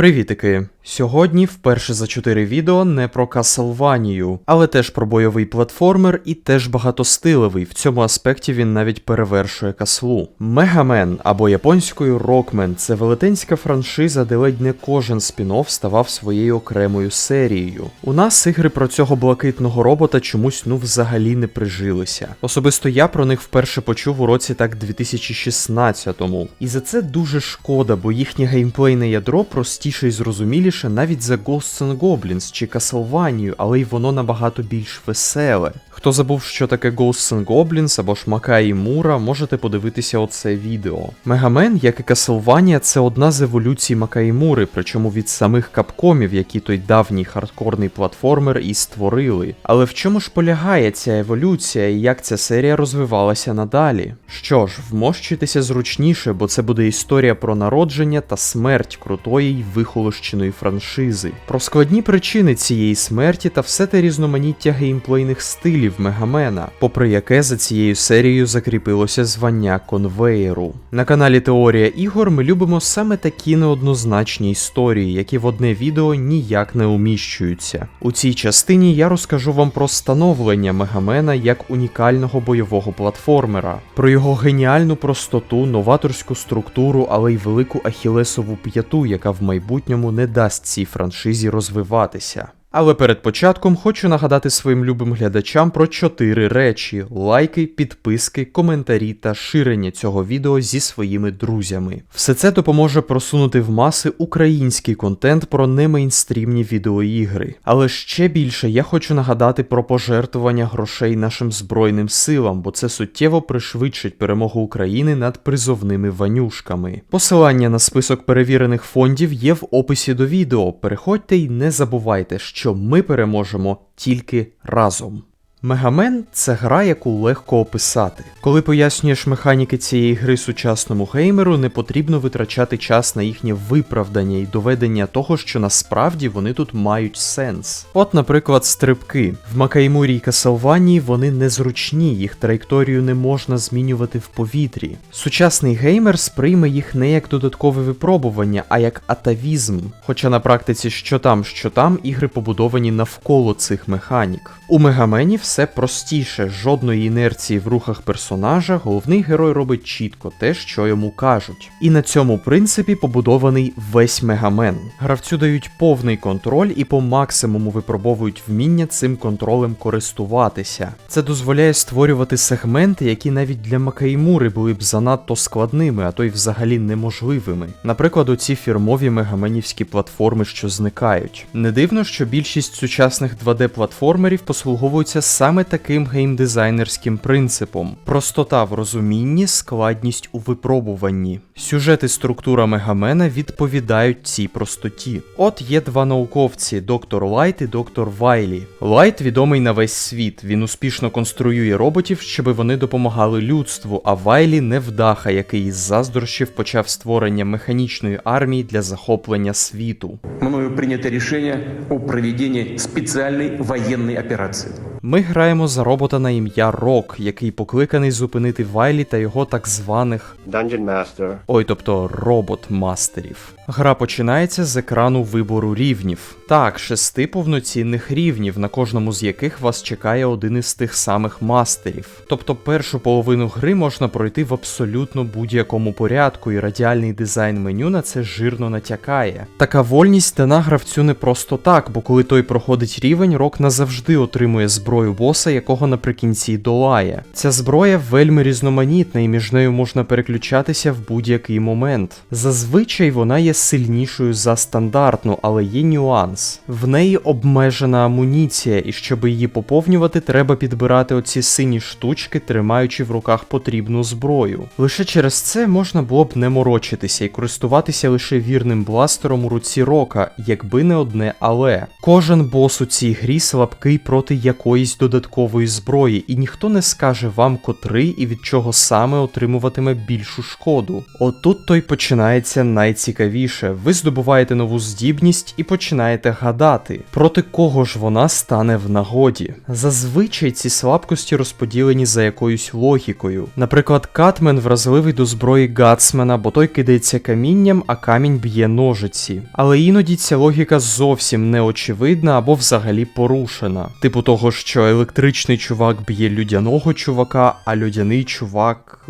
Привітики! Сьогодні вперше за 4 відео не про Каслванію, але теж про бойовий платформер і теж багатостилевий. В цьому аспекті він навіть перевершує каслу. Мегамен або японською Рокмен це велетенська франшиза, де ледь не кожен спін-офф ставав своєю окремою серією. У нас ігри про цього блакитного робота чомусь ну взагалі не прижилися. Особисто я про них вперше почув у році так 2016-му. І за це дуже шкода, бо їхнє геймплейне ядро простіше і зрозуміліше навіть за Ghosts and Goblins чи Castlevania, але й воно набагато більш веселе. Хто забув, що таке Ghosts and Goblins або ж Макаї Мура, можете подивитися оце відео. Мегамен, як і Castlevania, це одна з еволюцій Макаї Мури, причому від самих капкомів, які той давній хардкорний платформер і створили. Але в чому ж полягає ця еволюція і як ця серія розвивалася надалі? Що ж, вмощуйтеся зручніше, бо це буде історія про народження та смерть крутої й вихолощеної франшизи, про складні причини цієї смерті та все те різноманіття геймплейних стилів Мегамена, попри яке за цією серією закріпилося звання конвеєру. На каналі Теорія ігор ми любимо саме такі неоднозначні історії, які в одне відео ніяк не уміщуються. У цій частині я розкажу вам про становлення Мегамена як унікального бойового платформера, про його геніальну простоту, новаторську структуру, але й велику ахілесову п'яту, яка в майбутньому не дасть цій франшизі розвиватися. Але перед початком хочу нагадати своїм любим глядачам про чотири речі: лайки, підписки, коментарі та ширення цього відео зі своїми друзями. Все це допоможе просунути в маси український контент про немейнстрімні відеоігри. Але ще більше я хочу нагадати про пожертвування грошей нашим збройним силам, бо це суттєво пришвидшить перемогу України над призовними ванюшками. Посилання на список перевірених фондів є в описі до відео. Переходьте і не забувайте, що ми переможемо тільки разом. Мегамен це гра, яку легко описати. Коли пояснюєш механіки цієї гри сучасному геймеру, не потрібно витрачати час на їхнє виправдання і доведення того, що насправді вони тут мають сенс. От, наприклад, стрибки. В Макаймурі і Касалванії вони незручні, їх траєкторію не можна змінювати в повітрі. Сучасний геймер сприйме їх не як додаткове випробування, а як атавізм. Хоча на практиці що там, що там, ігри побудовані навколо цих механік. У Мегамені все простіше, жодної інерції в рухах персонажа, головний герой робить чітко те, що йому кажуть. І на цьому принципі побудований весь мегамен. Гравцю дають повний контроль і по максимуму випробовують вміння цим контролем користуватися. Це дозволяє створювати сегменти, які навіть для Макаймури були б занадто складними, а то й взагалі неможливими. Наприклад, оці фірмові мегаменівські платформи, що зникають. Не дивно, що більшість сучасних 2D-платформерів послуговуються саме таким геймдизайнерським принципом: простота в розумінні, складність у випробуванні. Сюжет і структура Мегамена відповідають цій простоті. От є два науковці: доктор Лайт і доктор Вайлі. Лайт відомий на весь світ. Він успішно конструює роботів, щоб вони допомагали людству, а Вайлі невдаха, який із заздрощів почав створення механічної армії для захоплення світу. Мною принято решение о проведении специальной военной операции. Ми граємо за робота на ім'я Рок, який покликаний зупинити Вайлі та його так званих Dungeon Master. Ой, тобто робот-мастерів. Гра починається з екрану вибору рівнів. Так, шести повноцінних рівнів, на кожному з яких вас чекає один із тих самих мастерів. Тобто першу половину гри можна пройти в абсолютно будь-якому порядку, і радіальний дизайн меню на це жирно натякає. Така вольність дана гравцю не просто так, бо коли той проходить рівень, рок назавжди отримує зброю боса, якого наприкінці долає. Ця зброя вельми різноманітна, і між нею можна переключатися в будь-який момент. Зазвичай вона є сильнішою за стандартну, але є нюанс. В неї обмежена амуніція, і щоб її поповнювати, треба підбирати оці сині штучки, тримаючи в руках потрібну зброю. Лише через це можна було б не морочитися і користуватися лише вірним бластером у руці рока, якби не одне але. Кожен бос у цій грі слабкий проти якоїсь якоїсь додаткової зброї, і ніхто не скаже вам, котрий і від чого саме отримуватиме більшу шкоду. Отут то й починається найцікавіше. Ви здобуваєте нову здібність і починаєте гадати, проти кого ж вона стане в нагоді. Зазвичай ці слабкості розподілені за якоюсь логікою. Наприклад, Катмен вразливий до зброї Гатсмена, бо той кидається камінням, а камінь б'є ножиці. Але іноді ця логіка зовсім не очевидна або взагалі порушена. Типу того, що електричний чувак б'є людяного чувака, а людяний чувак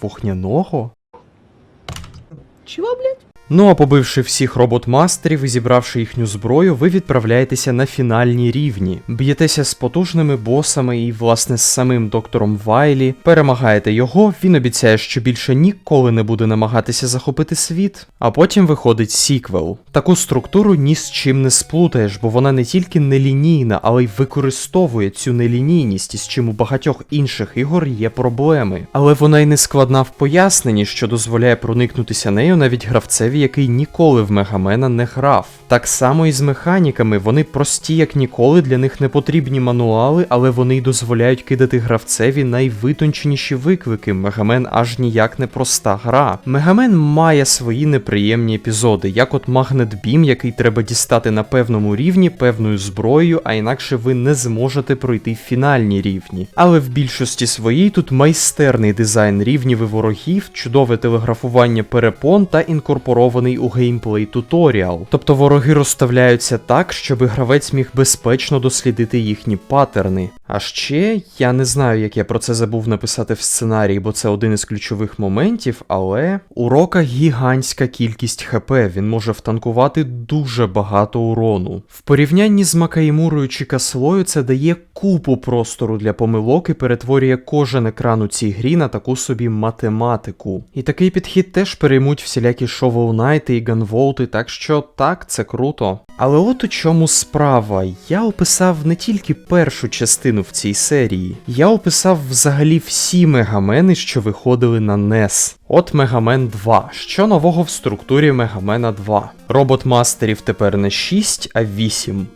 вогняного? Чого, блядь? Ну а побивши всіх робот-мастерів і зібравши їхню зброю, ви відправляєтеся на фінальні рівні, б'єтеся з потужними босами і, власне, з самим доктором Вайлі, перемагаєте його, він обіцяє, що більше ніколи не буде намагатися захопити світ, а потім виходить сіквел. Таку структуру ні з чим не сплутаєш, бо вона не тільки нелінійна, але й використовує цю нелінійність, із чим у багатьох інших ігор є проблеми. Але вона й не складна в поясненні, що дозволяє проникнутися нею навіть гравцеві, який ніколи в Мегамена не грав. Так само і з механіками, вони прості як ніколи, для них не потрібні мануали, але вони й дозволяють кидати гравцеві найвитонченіші виклики. Мегамен аж ніяк не проста гра. Мегамен має свої неприємні епізоди, як от Магнет Бім, який треба дістати на певному рівні певною зброєю, а інакше ви не зможете пройти фінальні рівні. Але в більшості своїй тут майстерний дизайн рівнів і ворогів, чудове телеграфування перепон та інкорпорований у геймплей туторіал. Тобто вороги розставляються так, щоб гравець міг безпечно дослідити їхні паттерни. А ще я не знаю, як я про це забув написати в сценарії, бо це один із ключових моментів, але у рока гігантська кількість ХП, він може втанкувати дуже багато урону. В порівнянні з Макаїмурою чи Каслою це дає купу простору для помилок і перетворює кожен екран у цій грі на таку собі математику. І такий підхід теж переймуть всілякі Knight і Gunvolt, так що так, це круто. Але от у чому справа. Я описав не тільки першу частину в цій серії, я описав взагалі всі мегамени, що виходили на NES. От Мегамен 2. Що нового в структурі Мегамена 2? Робот мастерів тепер не 6, а 8.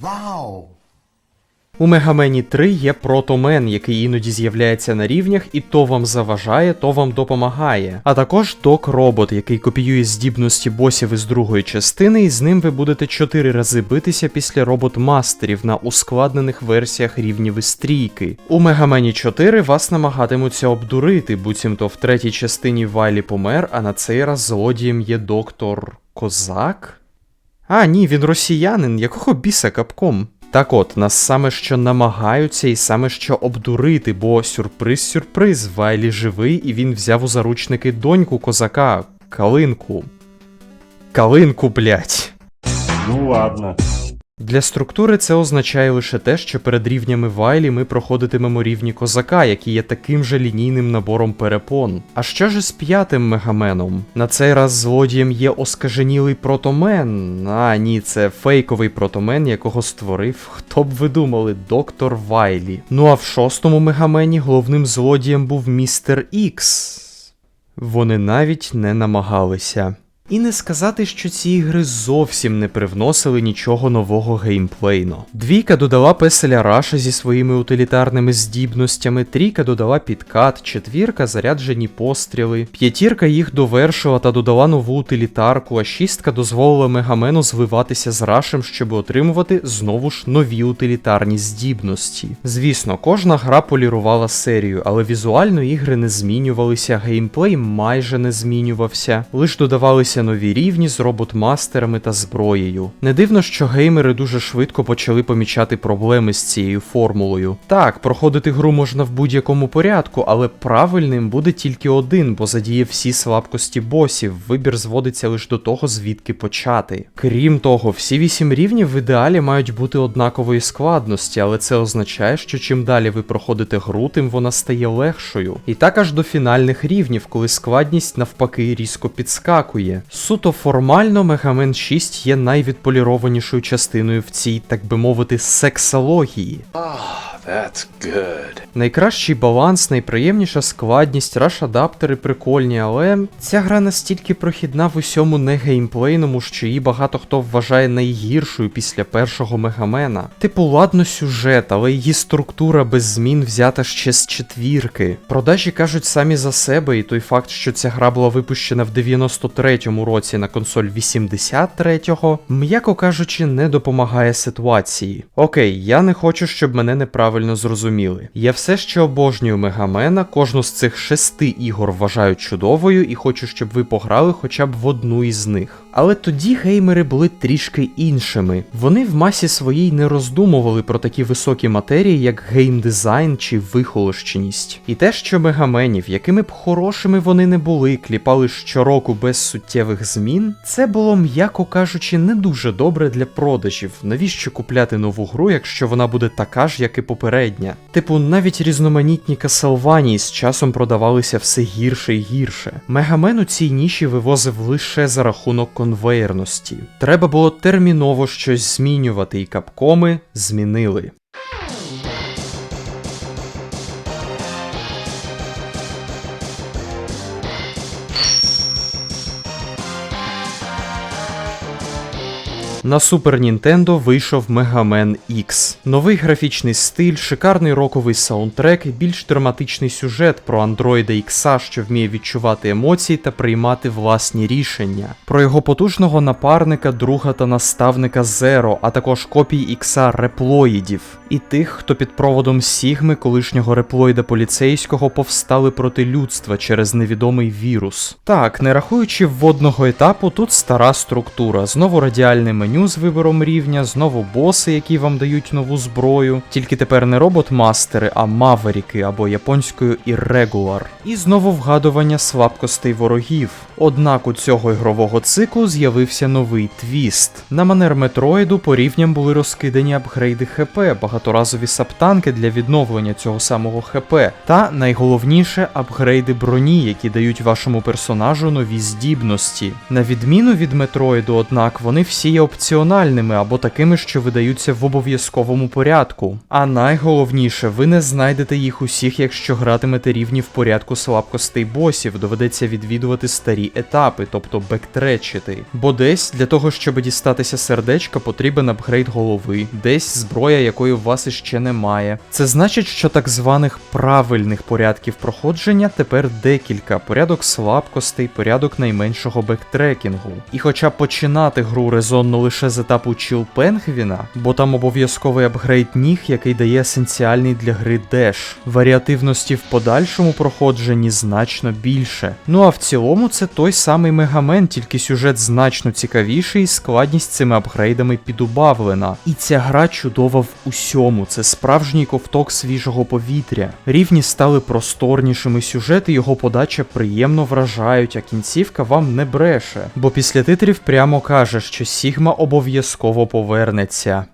Вау! У Мегамені 3 є протомен, який іноді з'являється на рівнях і то вам заважає, то вам допомагає. А також док робот, який копіює здібності босів із другої частини, і з ним ви будете 4 рази битися після робот-мастерів на ускладнених версіях рівнів і стрійки. У Мегамені 4 вас намагатимуться обдурити, буцімто в третій частині Вайлі помер, а на цей раз злодієм є доктор Козак? А, ні, він росіянин, якого біса капком? Так от, нас саме що намагаються і саме що обдурити, бо сюрприз-сюрприз, Вайлі живий і він взяв у заручники доньку козака, Калинку. Калинку, блять. Ну ладно. Для структури це означає лише те, що перед рівнями Вайлі ми проходитимемо рівні козака, які є таким же лінійним набором перепон. А що ж з п'ятим мегаменом? На цей раз злодієм є оскаженілий протомен. А ні, це фейковий протомен, якого створив, хто б ви думали, доктор Вайлі. Ну а в шостому мегамені головним злодієм був містер Ікс. Вони навіть не намагалися. І не сказати, що ці ігри зовсім не привносили нічого нового геймплейно. Двійка додала песеля Раша зі своїми утилітарними здібностями, трійка додала підкат, четвірка заряджені постріли, п'ятірка їх довершила та додала нову утилітарку, а шістка дозволила Мегамену зливатися з Рашем, щоб отримувати знову ж нові утилітарні здібності. Звісно, кожна гра полірувала серію, але візуально ігри не змінювалися, геймплей майже не змінювався, лиш додавалися нові рівні з робот-мастерами та зброєю. Не дивно, що геймери дуже швидко почали помічати проблеми з цією формулою. Так, проходити гру можна в будь-якому порядку, але правильним буде тільки один, бо задіє всі слабкості босів. Вибір зводиться лише до того, звідки почати. Крім того, всі вісім рівнів в ідеалі мають бути однакової складності, але це означає, що чим далі ви проходите гру, тим вона стає легшою. І так аж до фінальних рівнів, коли складність навпаки різко підскакує. Суто формально Мегамен 6 є найвідполірованішою частиною в цій, так би мовити, сексології. That's good. Найкращий баланс, найприємніша складність, раш-адаптери прикольні, але ця гра настільки прохідна в усьому не геймплейному, що її багато хто вважає найгіршою після першого мегамена. Типу, ладно, сюжет, але її структура без змін взята ще з четвірки. Продажі кажуть самі за себе, і той факт, що ця гра була випущена в 93-му році на консоль 83-го, м'яко кажучи, не допомагає ситуації. Окей, я не хочу, щоб мене неправильно зрозуміли. Я все ще обожнюю Мегамена, кожну з цих шести ігор вважаю чудовою і хочу, щоб ви пограли хоча б в одну із них. Але тоді геймери були трішки іншими. Вони в масі своїй не роздумували про такі високі матерії, як геймдизайн чи вихолощеність. І те, що мегаменів, якими б хорошими вони не були, кліпали щороку без суттєвих змін, це було, м'яко кажучи, не дуже добре для продажів. Навіщо купляти нову гру, якщо вона буде така ж, як і попередня? Типу, навіть різноманітні Касалванії з часом продавалися все гірше і гірше. Мегамен у цій ніші вивозив лише за рахунок конвейерності. Треба було терміново щось змінювати, і капкоми змінили. На Super Nintendo вийшов Mega Man X. Новий графічний стиль, шикарний роковий саундтрек більш драматичний сюжет про андроїда Ікса, що вміє відчувати емоції та приймати власні рішення. Про його потужного напарника, друга та наставника Зеро, а також копій Ікса реплоїдів. І тих, хто під проводом Сігми, колишнього реплоїда поліцейського, повстали проти людства через невідомий вірус. Так, не рахуючи вводного етапу, тут стара структура, знову радіальне меню з вибором рівня, знову боси, які вам дають нову зброю. Тільки тепер не робот-мастери, а маверіки або японською Irregular. І знову вгадування слабкостей ворогів. Однак у цього ігрового циклу з'явився новий твіст. На манер Метроїду по рівням були розкидані апгрейди ХП, багаторазові саптанки для відновлення цього самого ХП, та найголовніше апгрейди броні, які дають вашому персонажу нові здібності. На відміну від Метроїду, однак, вони всі є опціональними або такими, що видаються в обов'язковому порядку. А найголовніше, ви не знайдете їх усіх, якщо гратимете рівні в порядку слабкостей босів, доведеться відвідувати старі етапи, тобто бектречити. Бо десь для того, щоб дістатися сердечка, потрібен апгрейд голови, десь зброя, якої у вас іще немає. Це значить, що так званих правильних порядків проходження тепер декілька: порядок слабкостей, порядок найменшого бектрекінгу. І хоча починати гру резонно лише з етапу Чіл Пенгвіна, бо там обов'язковий апгрейд ніг, який дає есенціальний для гри деш. Варіативності в подальшому проходженні значно більше. Ну а в цілому це той самий Мегамен, тільки сюжет значно цікавіший, і складність цими апгрейдами підубавлена. І ця гра чудова в усьому. Це справжній ковток свіжого повітря. Рівні стали просторнішими, сюжет і його подача приємно вражають, а кінцівка вам не бреше. Бо після титрів прямо каже, що Сігма обов'язково повернеться.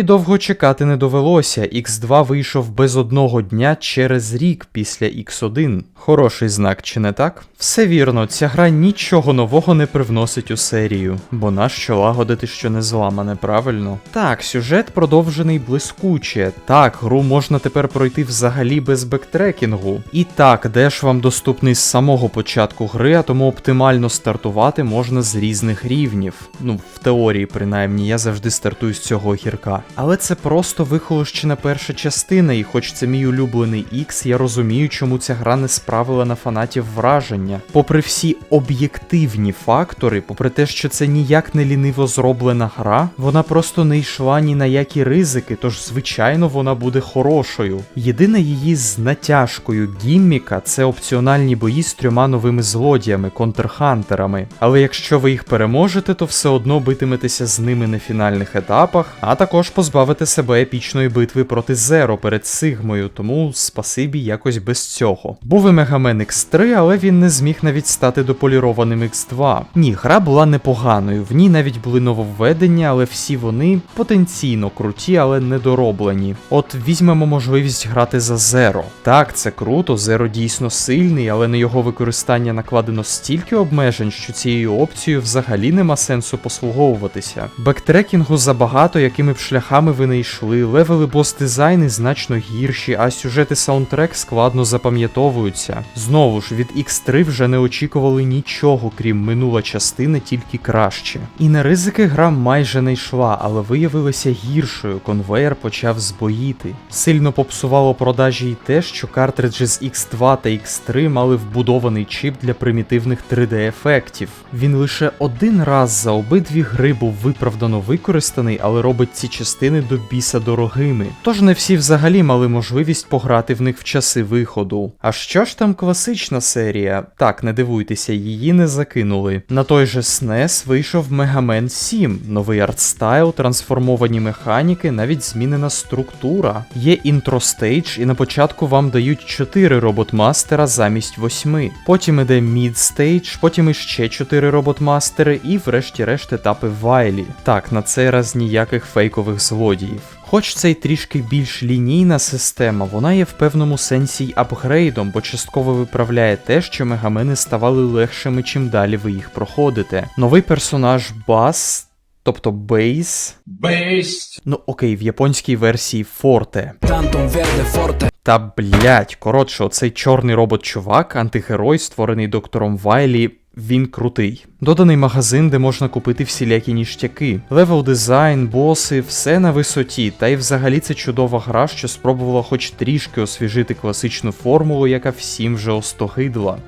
І довго чекати не довелося. X2 вийшов без одного дня через рік після X1. Хороший знак, чи не так? Все вірно, ця гра нічого нового не привносить у серію, бо нащо лагодити, що не зламане, правильно? Так, сюжет продовжений блискуче. Так, гру можна тепер пройти взагалі без бектрекінгу. І так, деш вам доступний з самого початку гри, а тому оптимально стартувати можна з різних рівнів. Ну, в теорії, принаймні, я завжди стартую з цього гірка. Але це просто вихолощена перша частина, і хоч це мій улюблений X, я розумію, чому ця гра не справила на фанатів враження. Попри всі об'єктивні фактори, попри те, що це ніяк не ліниво зроблена гра, вона просто не йшла ні на які ризики, тож звичайно вона буде хорошою. Єдина її з натяжкою гімміка це опціональні бої з трьома новими злодіями, контрхантерами. Але якщо ви їх переможете, то все одно битиметеся з ними на фінальних етапах, а також позбавити себе епічної битви проти Зеро перед Сигмою, тому спасибі якось без цього. Був і Мегамен X3, але він не зміг навіть стати дополірованим X2. Ні, гра була непоганою, в ній навіть були нововведення, але всі вони потенційно круті, але недороблені. От візьмемо можливість грати за Зеро. Так, це круто, Зеро дійсно сильний, але на його використання накладено стільки обмежень, що цією опцією взагалі нема сенсу послуговуватися. Бектрекінгу забагато, якими б шляхами ви не йшли, левели бос дизайни значно гірші, а сюжети саундтрек складно запам'ятовуються. Знову ж, від X3 вже не очікували нічого, крім минула частини, тільки краще. І на ризики гра майже не йшла, але виявилася гіршою. Конвейер почав збоїти. Сильно попсувало продажі й те, що картриджі з X2 та X3 мали вбудований чип для примітивних 3D-ефектів. Він лише один раз за обидві гри був виправдано використаний, але робить ці частини до біса дорогими. Тож не всі взагалі мали можливість пограти в них в часи виходу. А що ж там класична серія? Так, не дивуйтеся, її не закинули. На той же SNES вийшов Мегамен 7, новий артстайл, трансформовані механіки, навіть змінена структура. Є інтростейдж, і на початку вам дають 4 роботмастера замість 8. Потім іде мідстейдж, потім іще 4 роботмастери, і врешті-решт етапи Вайлі. Так, на цей раз ніяких фейкових злодіїв. Хоч це й трішки більш лінійна система, вона є в певному сенсі й апгрейдом, бо частково виправляє те, що мегамени ставали легшими, чим далі ви їх проходите. Новий персонаж Бас. Тобто Бейс. Бейст. Ну окей, в японській версії Форте. Tantum verde forte. Та блять, коротше, оцей чорний робот-чувак, антигерой, створений доктором Вайлі. Він крутий. Доданий магазин, де можна купити всілякі ніштяки. Левел дизайн, боси, все на висоті. Та й взагалі це чудова гра, що спробувала хоч трішки освіжити класичну формулу, яка всім вже остогидла.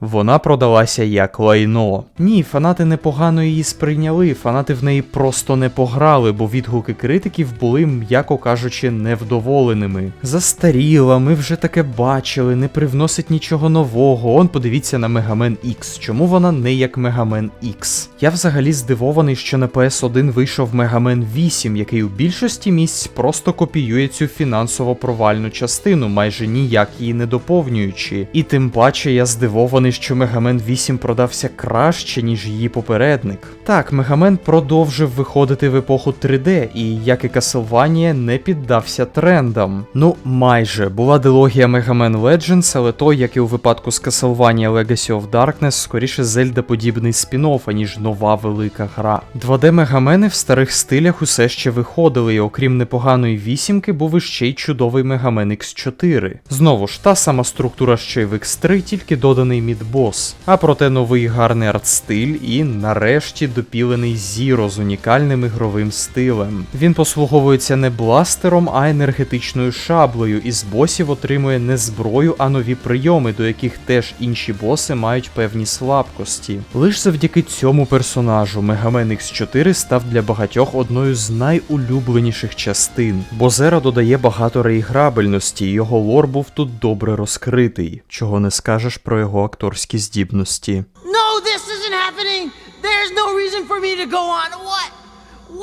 Вона продалася як лайно. Ні, фанати непогано її сприйняли, фанати в неї просто не пограли, бо відгуки критиків були, м'яко кажучи, невдоволеними. Застаріла, ми вже таке бачили, не привносить нічого нового. Он подивіться на Мегамен X. Чому вона не як Мегамен X? Я взагалі здивований, що на PS1 вийшов Мегамен 8, який у більшості місць просто копіює цю фінансово провальну частину, майже ніяк її не доповнюючи. І тим паче я здивований, що Мегамен 8 продався краще, ніж її попередник. Так, Мегамен продовжив виходити в епоху 3D, і як і Castlevania, не піддався трендам. Ну, майже була дилогія Мегамен Legends, але то, як і у випадку з Castlevania Legacy of Darkness, скоріше Зельда подібний спін-офф, аніж нова велика гра. 2D Мегамени в старих стилях усе ще виходили, і окрім непоганої вісімки, був іще й чудовий Мегамен X4. Знову ж та сама структура, що й в X3, тільки доданий мідбос. А проте новий гарний артстиль і, нарешті, допілений Зіро з унікальним ігровим стилем. Він послуговується не бластером, а енергетичною шаблею, і з босів отримує не зброю, а нові прийоми, до яких теж інші боси мають певні слабкості. Лиш завдяки цьому персонажу Мегамен X4 став для багатьох одною з найулюбленіших частин, бо Зера додає багато реіграбельності, його лор був тут добре розкритий, чого не скажеш про його акторські здібності. No, this isn't happening. There's no reason for me to go on. What?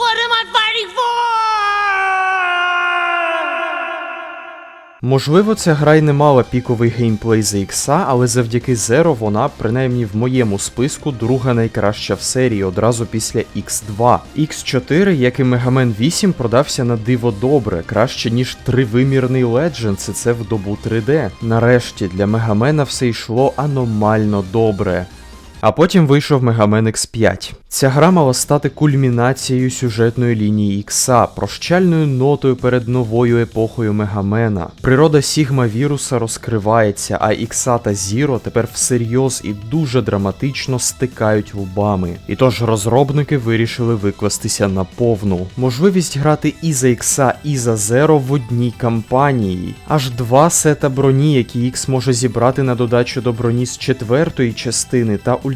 What am I fighting for? Можливо, ця гра й не мала піковий геймплей за ікса, але завдяки Zero вона, принаймні в моєму списку, друга найкраща в серії одразу після X2. X4, як і Мегамен 8, продався на диво добре, краще ніж тривимірний Legends, і це в добу 3D. Нарешті для Мегамена все йшло аномально добре. А потім вийшов Мегамен X5. Ця гра мала стати кульмінацією сюжетної лінії Ікса, прощальною нотою перед новою епохою Мегамена. Природа Сігма віруса розкривається, а Ікса та Зіро тепер всерйоз і дуже драматично стикають лбами. І тож розробники вирішили викластися на повну. Можливість грати і за Ікса, і за Зеро в одній кампанії. Аж два сета броні, які Ікс може зібрати на додачу до броні з четвертої частини та ультимативної,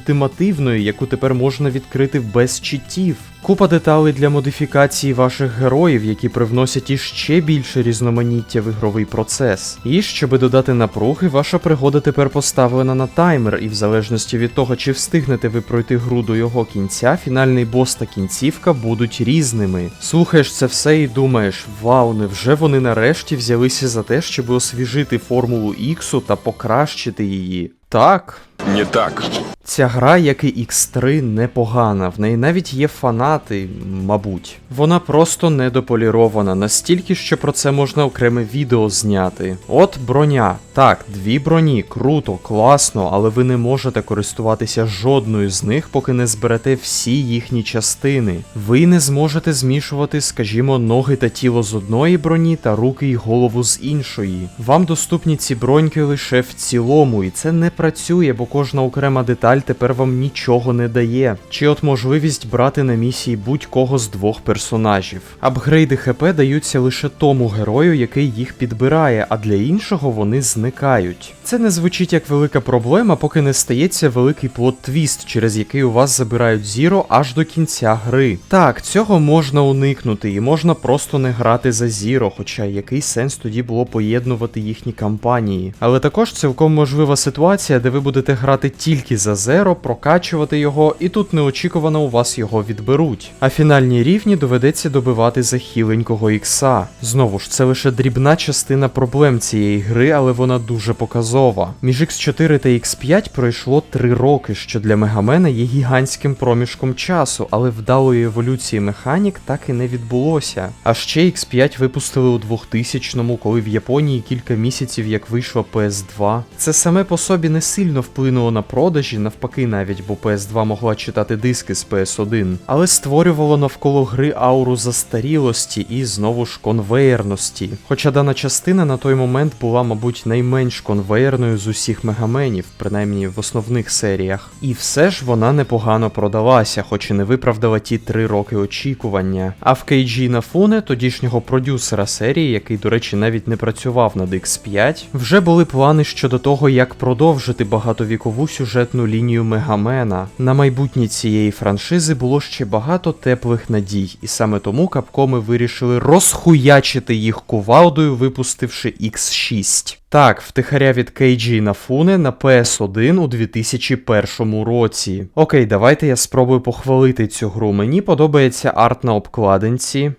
яку тепер можна відкрити без читів. Купа деталей для модифікації ваших героїв, які привносять іще більше різноманіття в ігровий процес. І щоби додати напруги, ваша пригода тепер поставлена на таймер, і в залежності від того, чи встигнете ви пройти гру до його кінця, фінальний бос та кінцівка будуть різними. Слухаєш це все і думаєш, вау, невже вони нарешті взялися за те, щоб освіжити формулу Іксу та покращити її? Так, Не так. Ця гра, як і X3, непогана. В неї навіть є фанати, мабуть. Вона просто недополірована, настільки, що про це можна окреме відео зняти. От броня. Так, дві броні, круто, класно, але ви не можете користуватися жодною з них, поки не зберете всі їхні частини. Ви не зможете змішувати, скажімо, ноги та тіло з одної броні та руки й голову з іншої. Вам доступні ці броньки лише в цілому, і це не працює, бо кожна окрема деталь тепер вам нічого не дає. Чи от можливість брати на місії будь-кого з двох персонажів. Апгрейди ХП даються лише тому герою, який їх підбирає, а для іншого вони зникають. Це не звучить як велика проблема, поки не стається великий плот-твіст, через який у вас забирають Зіро аж до кінця гри. Так, цього можна уникнути, і можна просто не грати за Зіро, хоча який сенс тоді було поєднувати їхні кампанії. Але також цілком можлива ситуація, де ви будете грати тільки за Зеро, прокачувати його, і тут неочікувано у вас його відберуть. А фінальні рівні доведеться добивати за хіленького ікса. Знову ж, це лише дрібна частина проблем цієї гри, але вона дуже показова. Між X4 та X5 пройшло 3 роки, що для Мегамена є гігантським проміжком часу, але вдалої еволюції механік так і не відбулося. А ще X5 випустили у 2000-му, коли в Японії кілька місяців як вийшла PS2. Це саме по собі не сильно вплинуло на продажі, навпаки, навіть, бо PS2 могла читати диски з PS1, але створювало навколо гри ауру застарілості і знову ж конвеєрності. Хоча дана частина на той момент була, мабуть, найменш конвеєрною з усіх мегаменів, принаймні в основних серіях. І все ж вона непогано продалася, хоч і не виправдала ті три роки очікування. А в Кейджі Нафуне, тодішнього продюсера серії, який, до речі, навіть не працював над X5, вже були плани щодо того, як продовжити багатовікову сюжетну лінію Мегамена. На майбутнє цієї франшизи було ще багато теплих надій, і саме тому капкоми вирішили розхуячити їх кувалдою, випустивши X6. Так, втихаря від KG Нафуне на PS1 у 2001 році. Окей, давайте я спробую похвалити цю гру. Мені подобається арт на обкладинці.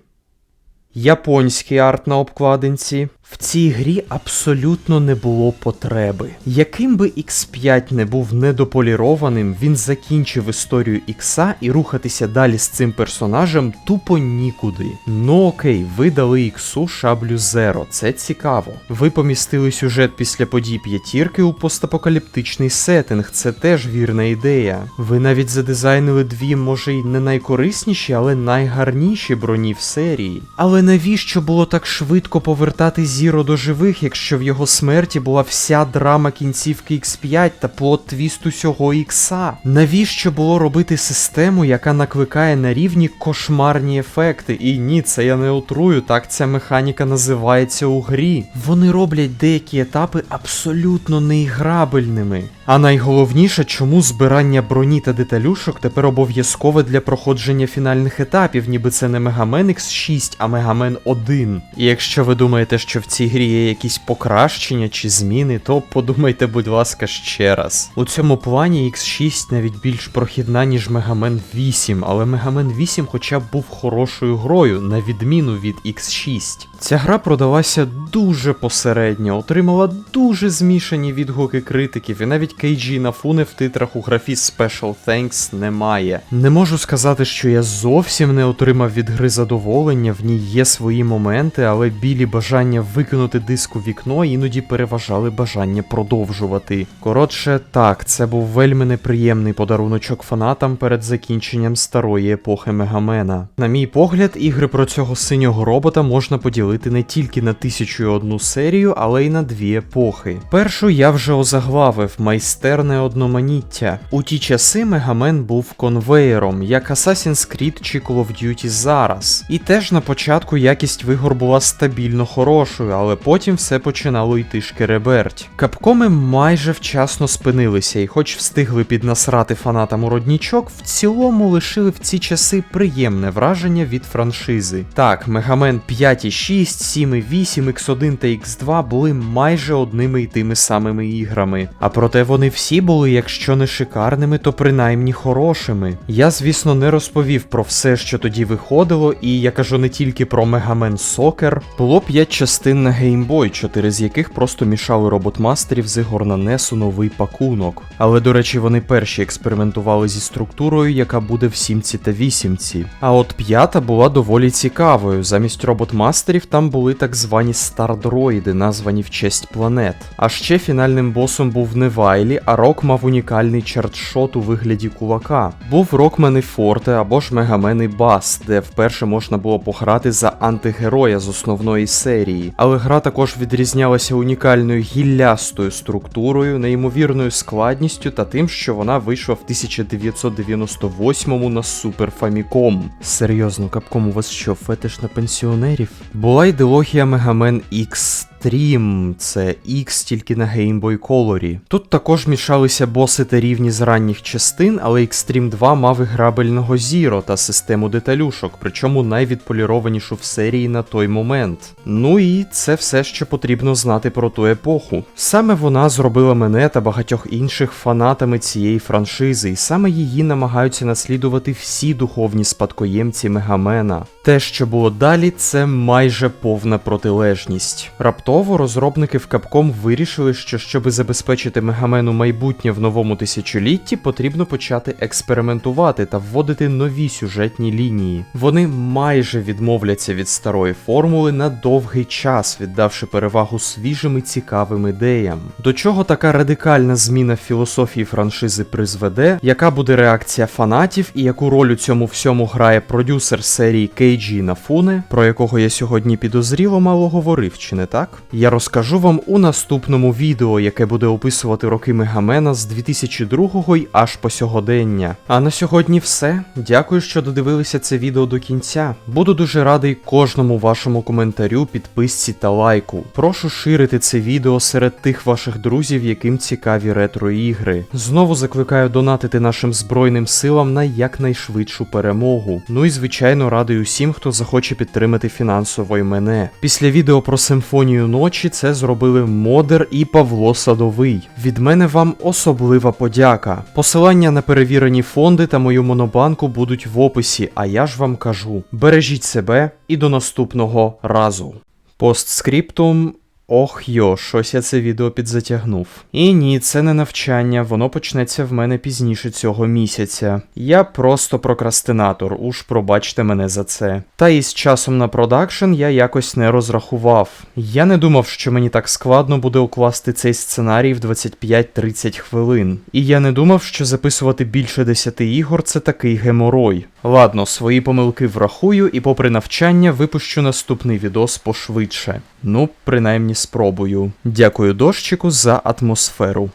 Японський арт на обкладинці. В цій грі абсолютно не було потреби. Яким би X5 не був недополірованим, він закінчив історію Ікса і рухатися далі з цим персонажем тупо нікуди. Ну окей, ви дали Іксу шаблю Зеро, це цікаво. Ви помістили сюжет після подій п'ятірки у постапокаліптичний сеттинг, це теж вірна ідея. Ви навіть задизайнили дві, може й не найкорисніші, але найгарніші броні в серії. Але навіщо було так швидко повертати Зіро до живих, якщо в його смерті була вся драма кінцівки X5 та плод твіст усього Ікса? Навіщо було робити систему, яка накликає на рівні кошмарні ефекти? І ні, це я не отрую, так ця механіка називається у грі. Вони роблять деякі етапи абсолютно неіграбельними. А найголовніше, чому збирання броні та деталюшок тепер обов'язкове для проходження фінальних етапів, ніби це не Мегамен X6, а Мегамен 1. І якщо ви думаєте, що в цій грі є якісь покращення чи зміни, то подумайте, будь ласка, ще раз. У цьому плані X6 навіть більш прохідна, ніж Мегамен 8, але Мегамен 8 хоча б був хорошою грою, на відміну від X6. Ця гра продалася дуже посередньо, отримала дуже змішані відгуки критиків, і навіть KG Нафуне в титрах у графі Special Thanks немає. Не можу сказати, що я зовсім не отримав від гри задоволення, в ній є свої моменти, але білі бажання викинути диск у вікно іноді переважали бажання продовжувати. Коротше, так, це був вельми неприємний подаруночок фанатам перед закінченням старої епохи Мегамена. На мій погляд, ігри про цього синього робота можна поділити не тільки на тисячу і одну серію, але й на дві епохи. Першу я вже озаглавив майстерне одноманіття. У ті часи Мегамен був конвеєром, як Assassin's Creed чи Call of Duty зараз. І теж на початку якість вигор була стабільно хорошою, але потім все починало йти шкереберть. Капкоми майже вчасно спинилися, і хоч встигли піднасрати фанатам у роднічок, в цілому лишили в ці часи приємне враження від франшизи. Так, Мегамен 5.6, 7.8, X1 та X2 були майже одними й тими самими іграми. А проте вони всі були, якщо не шикарними, то принаймні хорошими. Я, звісно, не розповів про все, що тоді виходило, і я кажу не тільки про Мегамен Soccer. Було 5 частин на Boy, 4 з яких просто мішали роботмастерів з ігор на NES у новий пакунок. Але, до речі, вони перші експериментували зі структурою, яка буде в сімці та вісімці. А от п'ята була доволі цікавою. Замість роботмастерів там були так звані стардроїди, названі в честь планет. А ще фінальним босом був не Вайлі, а Рок мав унікальний чартшот у вигляді кулака. Був Рокмен і Форте або ж Мегамен і Бас, де вперше можна було пограти за антигероя з основної серії. Але гра також відрізнялася унікальною гіллястою структурою, неймовірною складністю та тим, що вона вийшла в 1998-му на Super Famicom. Серйозно, капком у вас що, фетиш на пенсіонерів? Була ідеологія Мегамен X. Extreme, це X тільки на Game Boy Color. Тут також мішалися боси та рівні з ранніх частин, але Extreme 2 мав і грабельного Zero та систему деталюшок, причому найвідполірованішу в серії на той момент. Ну і це все, що потрібно знати про ту епоху. Саме вона зробила мене та багатьох інших фанатами цієї франшизи, і саме її намагаються наслідувати всі духовні спадкоємці Мегамена. Те, що було далі, це майже повна протилежність. Раптово розробники в Capcom вирішили, що щоби забезпечити Мегамену майбутнє в новому тисячолітті, потрібно почати експериментувати та вводити нові сюжетні лінії. Вони майже відмовляться від старої формули на довгий час, віддавши перевагу свіжим і цікавим ідеям. До чого така радикальна зміна філософії франшизи призведе, яка буде реакція фанатів і яку роль у цьому всьому грає продюсер серії Кейджі Нафуне, про якого я сьогодні підозріло мало говорив, чи не так? Я розкажу вам у наступному відео, яке буде описувати роки Мегамена з 2002 й аж по сьогодення. А на сьогодні все. Дякую, що додивилися це відео до кінця. Буду дуже радий кожному вашому коментарю, підписці та лайку. Прошу ширити це відео серед тих ваших друзів, яким цікаві ретро ігри. Знову закликаю донатити нашим збройним силам на якнайшвидшу перемогу. Ну і звичайно радий усім, хто захоче підтримати фінансово й мене. Після відео про симфонію ночі це зробили Модер і Павло Садовий. Від мене вам особлива подяка. Посилання на перевірені фонди та мою монобанку будуть в описі, а я ж вам кажу: бережіть себе і до наступного разу. Постскриптум. Ох йо, щось я це відео підзатягнув. І ні, це не навчання, воно почнеться в мене пізніше цього місяця. Я просто прокрастинатор, уж пробачте мене за це. Та і з часом на продакшн я якось не розрахував. Я не думав, що мені так складно буде укласти цей сценарій в 25-30 хвилин. І я не думав, що записувати більше 10 ігор це такий геморой. Ладно, свої помилки врахую і попри навчання випущу наступний відос пошвидше. Ну, принаймні спробую. Дякую дощику за атмосферу.